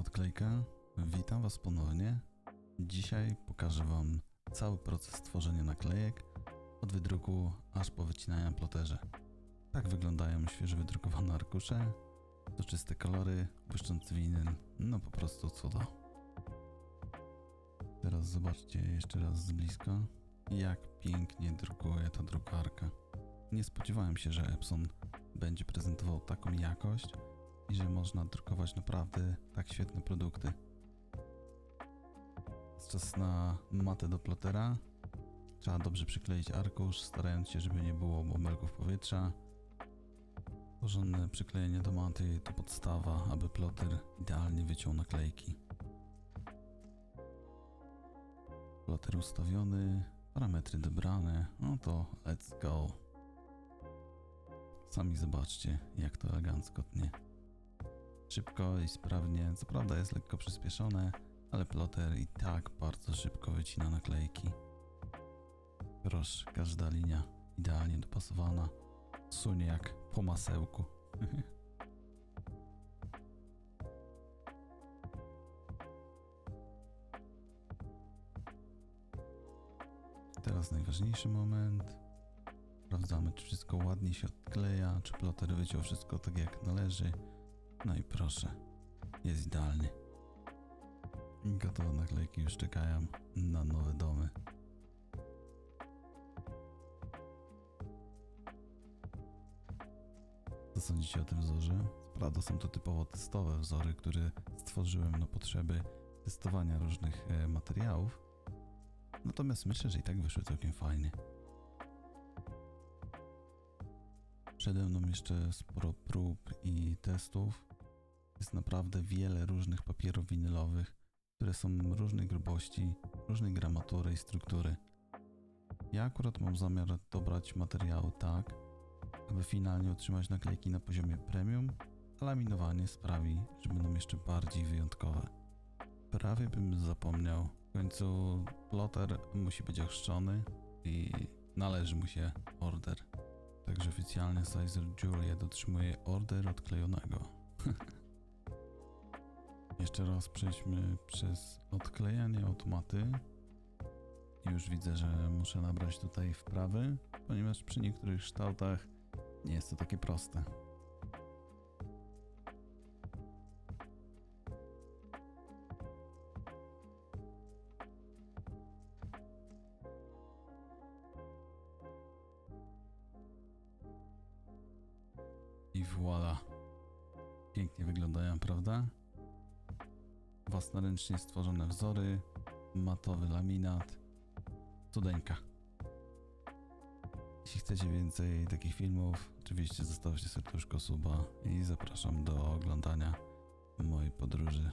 Odklejka, odklejka. Witam Was ponownie. Dzisiaj pokażę Wam cały proces tworzenia naklejek od wydruku aż po wycinanie na ploterze. Tak wyglądają świeżo wydrukowane arkusze. To czyste kolory, błyszczący winyl, no po prostu cudo. Teraz zobaczcie jeszcze raz z bliska, jak pięknie drukuje ta drukarka. Nie spodziewałem się, że Epson będzie prezentował taką jakość i że można drukować naprawdę tak świetne produkty. Czas na matę do plotera. Trzeba dobrze przykleić arkusz, starając się, żeby nie było bąbelków powietrza. Porządne przyklejenie do maty to podstawa, aby ploter idealnie wyciął naklejki. Ploter ustawiony, parametry dobrane, no to let's go. Sami zobaczcie, jak to elegancko tnie. Szybko i sprawnie, co prawda jest lekko przyspieszone, ale ploter i tak bardzo szybko wycina naklejki. Proszę, każda linia idealnie dopasowana, sunie jak po masełku. Teraz najważniejszy moment. Sprawdzamy, czy wszystko ładnie się odkleja, czy ploter wyciął wszystko tak jak należy. No i proszę, jest idealnie. Gotowe naklejki już czekają na nowe domy. Co sądzicie o tym wzorze? Prawda są to typowo testowe wzory, które stworzyłem na potrzeby testowania różnych e, materiałów. Natomiast myślę, że i tak wyszły całkiem fajnie. Przede mną jeszcze sporo prób i testów. Jest naprawdę wiele różnych papierów winylowych, które są różnej grubości, różnej gramatury i struktury. Ja akurat mam zamiar dobrać materiały tak, aby finalnie otrzymać naklejki na poziomie premium, a laminowanie sprawi, że będą jeszcze bardziej wyjątkowe. Prawie bym zapomniał. W końcu ploter musi być ochrzczony i należy mu się order. Także oficjalnie Sizer Juliet otrzymuje order odklejonego. Jeszcze raz przejdźmy przez odklejanie automaty. Już widzę, że muszę nabrać tutaj wprawy, ponieważ przy niektórych kształtach nie jest to takie proste. I voila. Pięknie wyglądają, prawda? Własnoręcznie stworzone wzory, matowy laminat, cudeńka. Jeśli chcecie więcej takich filmów, oczywiście zostawcie serduszko suba i zapraszam do oglądania mojej podróży